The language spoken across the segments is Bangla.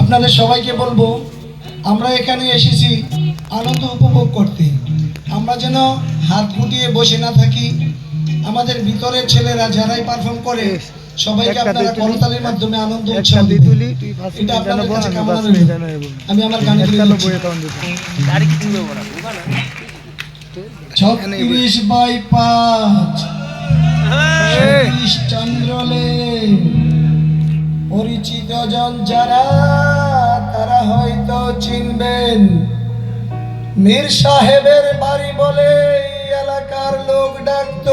আপনাদের সবাইকে বলব আমরা এখানে এসেছি আনন্দ উপভোগ করতে। আমরা যেন হাত গুটিয়ে বসে না থাকি। আমাদের ভিতরের ছেলেরা যারাই পারফর্ম করে সবাইকে আপনারা করতালির মাধ্যমে আনন্দ উৎসাহ দিবেন। এটা আপনাদের কাছে আমি কামনা রইল। আমি আমার গানে ফিরে ছত্রিশ বাই পাঁচ চন্দ্রলে পরিচিত জন যারা, তারা হয়তো চিনবেন। মীর সাহেবের বাড়ি বলে এলাকার লোক ডাকত।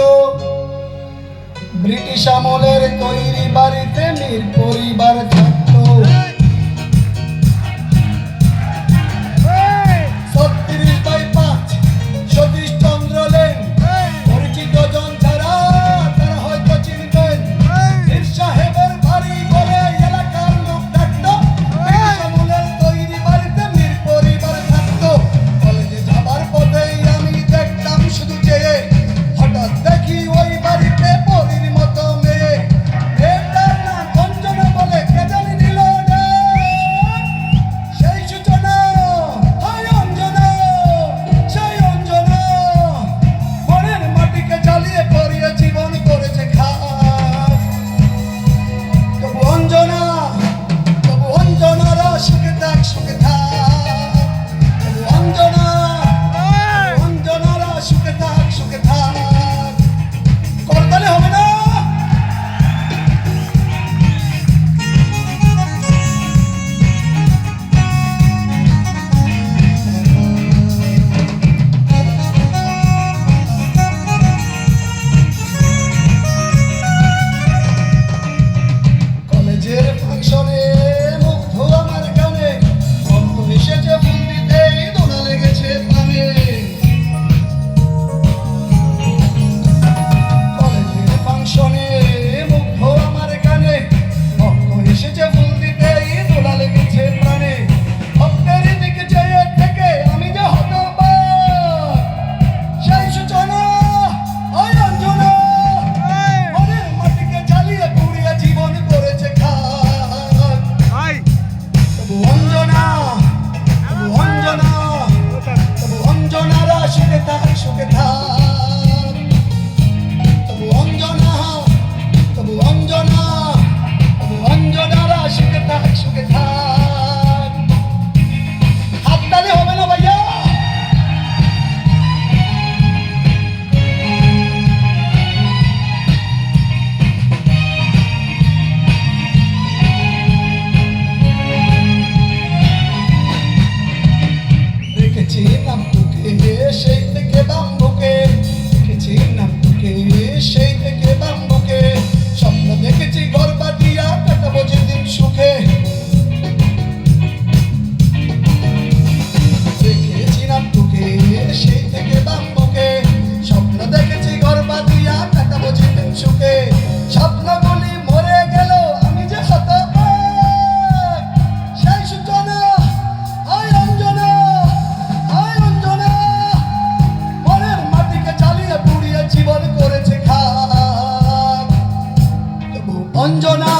ব্রিটিশ আমলের তৈরি বাড়িতে মীর পরিবার অঞ্জনা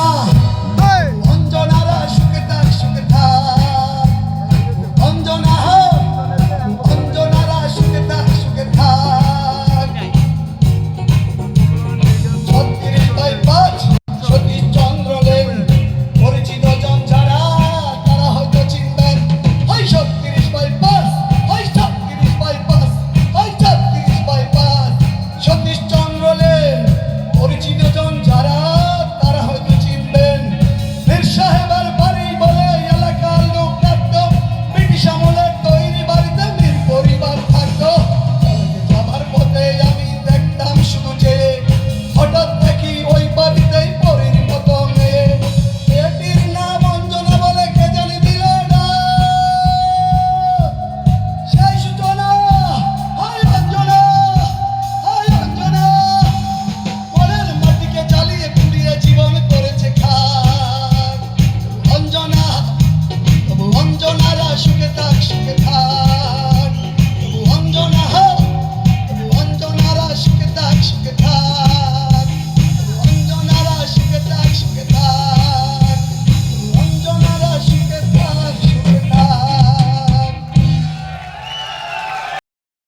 쉽게 딱 쉽게 딱